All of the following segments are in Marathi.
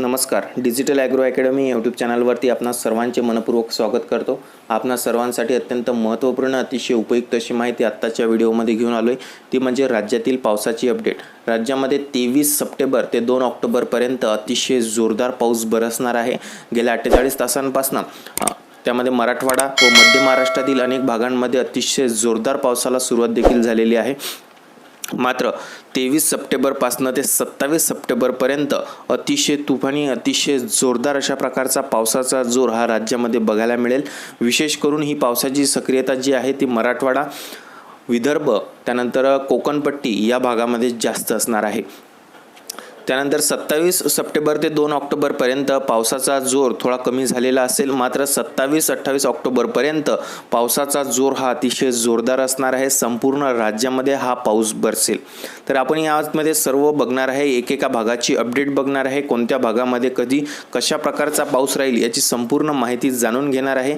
नमस्कार. डिजिटल ॲग्रो अकॅडमी यूट्यूब चॅनलवरती आपणा सर्वांचे मनपूर्वक स्वागत करतो. आपणा सर्वांसाठी अत्यंत महत्त्वपूर्ण अतिशय उपयुक्त अशी माहिती आत्ताच्या व्हिडिओमध्ये घेऊन आलो आहे ती म्हणजे राज्यातील पावसाची अपडेट. राज्यामध्ये तेवीस सप्टेंबर ते दोन ऑक्टोबरपर्यंत अतिशय जोरदार पाऊस बरसणार आहे. गेल्या अठ्ठेचाळीस तासांपासून त्यामध्ये मराठवाडा व मध्य महाराष्ट्रातील अनेक भागांमध्ये अतिशय जोरदार पावसाला सुरुवात देखील झालेली आहे. मात्र तेवीस सप्टेंबरपासनं ते सत्तावीस सप्टेंबरपर्यंत अतिशय तुफानी अतिशय जोरदार अशा प्रकारचा पावसाचा जोर हा राज्यामध्ये बघायला मिळेल. विशेष करून ही पावसाची सक्रियता जी आहे ती मराठवाडा विदर्भ त्यानंतर कोकणपट्टी या भागामध्ये जास्त असणार आहे. त्यानंतर सत्तावीस सप्टेंबर ते दोन ऑक्टोबरपर्यंत पावसाचा जोर थोडा कमी झालेला असेल. मात्र सत्तावीस अठ्ठावीस ऑक्टोबरपर्यंत पावसाचा जोर हा अतिशय जोरदार असणार आहे. संपूर्ण राज्यामध्ये हा पाऊस बरसेल. तर आपण या आजमध्ये सर्व बघणार आहे. एकेका भागाची अपडेट बघणार आहे. कोणत्या भागामध्ये कधी कशा प्रकारचा पाऊस राहील याची संपूर्ण माहिती जाणून घेणार आहे.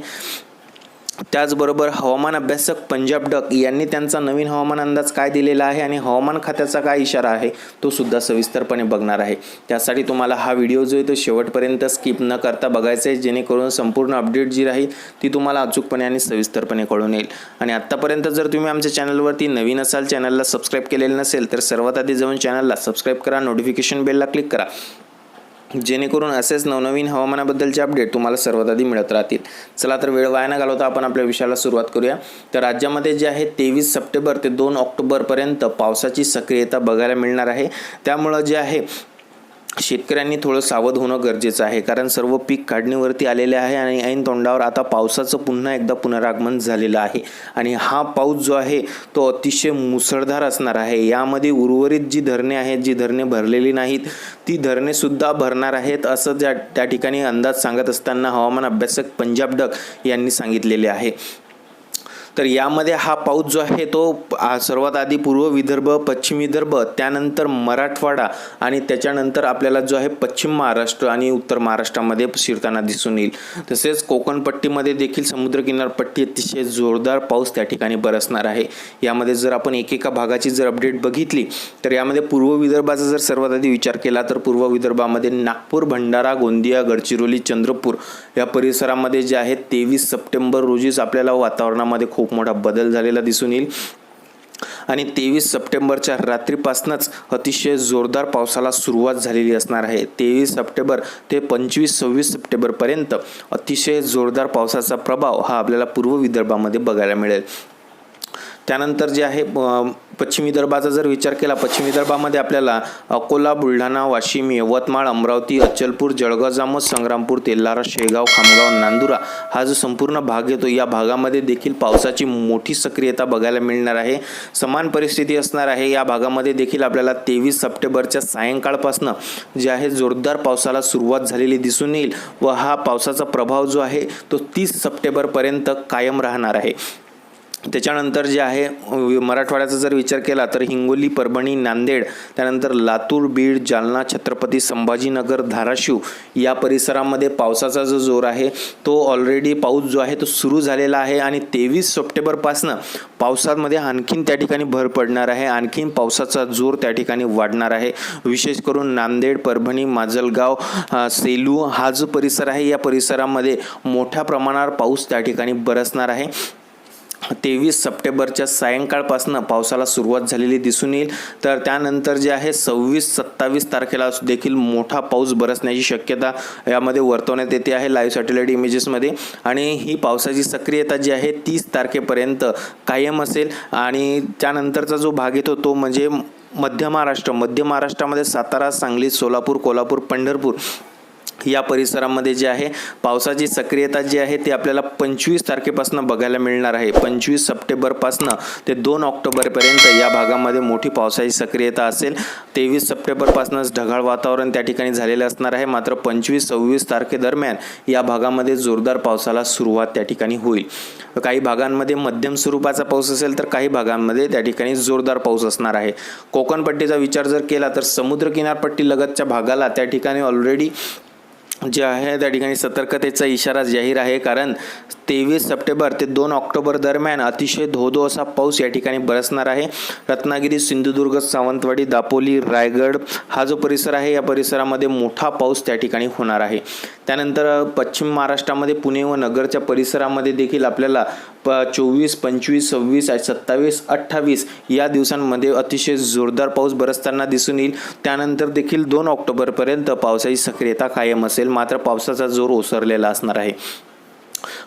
त्याचबरोबर हवामान अभ्यासक पंजाब डक यांनी त्यांचा नवीन हवामान अंदाज काय दिलेला आहे आणि हवामान खात्याचा काय इशारा आहे तो सुद्धा सविस्तरपणे बघणार आहे. त्यासाठी तुम्हाला हा व्हिडिओ जो आहे तो शेवटपर्यंत स्किप न करता बघायचा आहे जेणेकरून संपूर्ण अपडेट जी राहील ती तुम्हाला अचूकपणे आणि सविस्तरपणे कळून येईल. आणि आत्तापर्यंत जर तुम्ही आमच्या चॅनलवरती नवीन असाल चॅनलला सबस्क्राईब केलेलं नसेल तर सर्वात आधी जाऊन चॅनलला सबस्क्राईब करा नोटिफिकेशन बेलला क्लिक करा. जेणेकरून असेच नवनवीन हवामानाबद्दलचे अपडेट तुम्हाला सर्वात आधी मिळत राहतील. चला तर वेळ वाया न घालवता आपण आपल्या विषयाला सुरुवात करूया. तर राज्यामध्ये जे आहे तेवीस सप्टेंबर ते दोन ऑक्टोबरपर्यंत पावसाची सक्रियता बघायला मिळणार आहे. त्यामुळं जे आहे शेतकऱ्यांनी थोडं सावध होणं गरजेचं आहे. कारण सर्व पीक काढणीवरती आलेले आहे आणि ऐन तोंडावर आता पावसाचं पुन्हा एकदा पुनरागमन झालेलं आहे. आणि हा पाऊस जो आहे तो अतिशय मुसळधार असणार आहे. यामध्ये उर्वरित जी धरणे आहेत जी धरणे भरलेली नाहीत ती धरणेसुद्धा भरणार आहेत असं त्या त्या ठिकाणी अंदाज सांगत असताना हवामान अभ्यासक पंजाब डक यांनी सांगितलेले आहे. तर यामध्ये हा पाऊस जो आहे तो सर्वात आधी पूर्व विदर्भ पश्चिम विदर्भ त्यानंतर मराठवाडा आणि त्याच्यानंतर आपल्याला जो आहे पश्चिम महाराष्ट्र आणि उत्तर महाराष्ट्रामध्ये शिरताना दिसून येईल. तसेच कोकणपट्टीमध्ये देखील समुद्रकिनारपट्टी अतिशय जोरदार पाऊस त्या ठिकाणी बरसणार आहे. यामध्ये जर आपण एकेका भागाची जर अपडेट बघितली तर यामध्ये पूर्व विदर्भाचा जर सर्वात आधी विचार केला तर पूर्व विदर्भामध्ये नागपूर भंडारा गोंदिया गडचिरोली चंद्रपूर या परिसरामध्ये जे आहे तेवीस सप्टेंबर रोजीच आपल्याला वातावरणामध्ये खूप खूप मोठा बदल झालेला दिसून येईल. आणि तेवीस सप्टेंबरच्या रात्रीपासूनच अतिशय जोरदार पावसाला सुरुवात झालेली असणार आहे. तेवीस सप्टेंबर ते पंचवीस सव्वीस सप्टेंबरपर्यंत अतिशय जोरदार पावसाचा प्रभाव हा आपल्याला पूर्व विदर्भामध्ये बघायला मिळेल. त्यानंतर जे आहे पश्चिम विदर्भाचा जर विचार केला पश्चिम विदर्भामध्ये आपल्याला अकोला बुलढाणा वाशिम यवतमाळ अमरावती अचलपूर जळगाव जामोद संग्रामपूर तेल्लारा शेगाव खामगाव नांदुरा हा जो संपूर्ण भाग येतो या भागामध्ये देखील पावसाची मोठी सक्रियता बघायला मिळणार आहे. समान परिस्थिती असणार आहे. या भागामध्ये देखील आपल्याला तेवीस सप्टेंबरच्या सायंकाळपासनं जे आहे जोरदार पावसाला सुरुवात झालेली दिसून येईल व हा पावसाचा प्रभाव जो आहे तो तीस सप्टेंबरपर्यंत कायम राहणार आहे. त्याच्यानंतर जे आहे मराठवाड्याचा जर विचार केला तर हिंगोली परभणी नांदेड त्यानंतर लातूर बीड जालना छत्रपती संभाजीनगर धाराशिव या परिसरामध्ये पावसाचा जो जोर आहे तो ऑलरेडी पाऊस जो आहे तो सुरू झालेला आहे आणि तेवीस सप्टेंबरपासनं पावसामध्ये आणखीन त्या ठिकाणी भर पडणार आहे. आणखीन पावसाचा जोर त्या ठिकाणी वाढणार आहे. विशेष करून नांदेड परभणी माजलगाव सेलू हा जो परिसर आहे या परिसरामध्ये मोठ्या प्रमाणावर पाऊस त्या ठिकाणी बरसणार आहे. तेवीस सप्टेंबरच्या सायंकाळपासून पावसाला सुरुवात झालेली दिसून येईल. तर त्यानंतर जे आहे सव्वीस सत्तावीस तारखेला देखील मोठा पाऊस बरसण्याची शक्यता यामध्ये वर्तवण्यात येते आहे लाईव्ह सॅटेलाईट इमेजेसमध्ये. आणि ही पावसाची सक्रियता जी आहे तीस तारखेपर्यंत कायम असेल. आणि त्यानंतरचा जो भाग येतो तो म्हणजे मध्य महाराष्ट्र. मध्य महाराष्ट्रामध्ये सातारा सांगली सोलापूर कोल्हापूर पंढरपूर या परिसरामध्ये जे आहे पावसाची सक्रियता जी आहे ती आपल्याला पंचवीस तारखेपासून बघायला मिळणार आहे. पंचवीस सप्टेंबरपासनं ते दोन ऑक्टोबरपर्यंत या भागामध्ये मोठी पावसाची सक्रियता असेल. तेवीस सप्टेंबरपासूनच ढगाळ वातावरण त्या ठिकाणी झालेलं असणार आहे. मात्र पंचवीस सव्वीस तारखेदरम्यान या भागामध्ये जोरदार पावसाला सुरुवात त्या ठिकाणी होईल. काही भागांमध्ये मध्यम स्वरूपाचा पाऊस असेल तर काही भागांमध्ये त्या ठिकाणी जोरदार पाऊस असणार आहे. कोकणपट्टीचा विचार जर केला तर समुद्र किनारपट्टी लगतच्या भागाला त्या ठिकाणी ऑलरेडी जे आहे त्या ठिकाणी सतर्कतेचा इशारा जाहीर आहे. कारण तेवीस सप्टेंबर ते दोन ऑक्टोबर दरम्यान अतिशय धोधो असा पाऊस या ठिकाणी बरसणार आहे. रत्नागिरी सिंधुदुर्ग सावंतवाडी दापोली रायगड हा जो परिसर आहे या परिसरामध्ये मोठा पाऊस त्या ठिकाणी होणार आहे. त्यानंतर पश्चिम महाराष्ट्रामध्ये पुणे व नगरच्या परिसरामध्ये देखील आपल्याला प चोवीस पंचवीस सव्वीस सत्तावीस अठ्ठावीस या दिवसांमध्ये अतिशय जोरदार पाऊस बरसताना दिसून येईल. त्यानंतर देखील दोन ऑक्टोबरपर्यंत पावसाची सक्रियता कायम असेल. मात्र पावसाचा जोर ओसरलेला असणार आहे.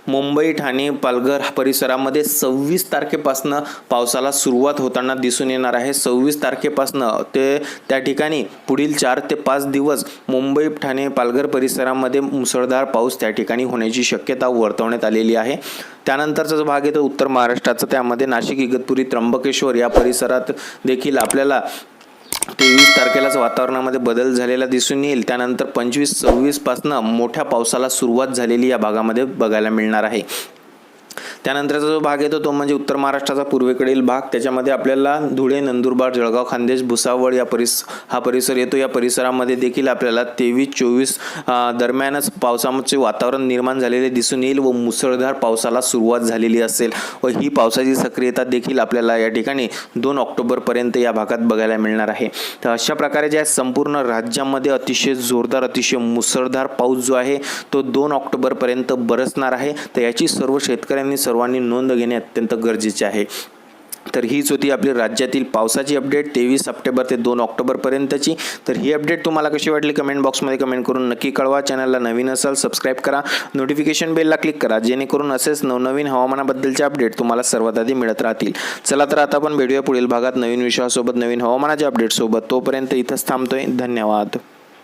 मुंबई ठाणे पालघर परिसरामध्ये सव्वीस तारखेपासनं पावसाला सुरुवात होताना दिसून येणार आहे. सव्वीस तारखेपासनं ते त्या ठिकाणी पुढील चार ते पाच दिवस मुंबई ठाणे पालघर परिसरामध्ये मुसळधार पाऊस त्या ठिकाणी होण्याची शक्यता वर्तवण्यात आलेली आहे. त्यानंतरचा जो भाग येतो उत्तर महाराष्ट्राचा. त्यामध्ये नाशिक इगतपुरी त्र्यंबकेश्वर या परिसरात देखील आपल्याला तेवीस तारखेलाच वातावरणामध्ये बदल झालेला दिसून येईल. त्यानंतर पंचवीस सव्वीसपासनं मोठ्या पावसाला सुरुवात झालेली या भागामध्ये बघायला मिळणार आहे. त्यानंतरचा जो भाग येतो तो म्हणजे उत्तर महाराष्ट्राचा पूर्वेकडील भाग. त्याच्यामध्ये आपल्याला धुळे नंदुरबार जळगाव खानदेश भुसावळ या परिस हा परिसर येतो. या परिसरामध्ये देखील आपल्याला तेवीस चोवीस दरम्यानच पावसाचे वातावरण निर्माण झालेले दिसून येईल व मुसळधार पावसाला सुरुवात झालेली असेल व ही पावसाची सक्रियता देखील आपल्याला या ठिकाणी दोन ऑक्टोबरपर्यंत या भागात बघायला मिळणार आहे. तर अशा प्रकारे ज्या संपूर्ण राज्यामध्ये अतिशय जोरदार अतिशय मुसळधार पाऊस जो आहे तो दोन ऑक्टोबरपर्यंत बरसणार आहे. तर याची सर्व शेतकऱ्यांनी सर्वांनी नोंद घेणे अत्यंत गरजेचे आहे. तर हीच होती आपली राज्यातील पावसाची अपडेट तेवीस सप्टेंबर ते दोन ऑक्टोबरपर्यंतची तर ही अपडेट तुम्हाला कशी वाटली? कमेंट बॉक्समध्ये कमेंट करून नक्की कळवा. चॅनलला नवीन असाल सबस्क्राईब करा. नोटिफिकेशन बेलला क्लिक करा. जेणेकरून असेच नवनवीन हवामानाबद्दलचे अपडेट तुम्हाला सर्वात आधी मिळत राहतील. चला तर आता आपण भेटूया पुढील भागात नवीन विषयासोबत नवीन हवामानाच्या अपडेटसोबत तोपर्यंत इथंच थांबतोय. धन्यवाद.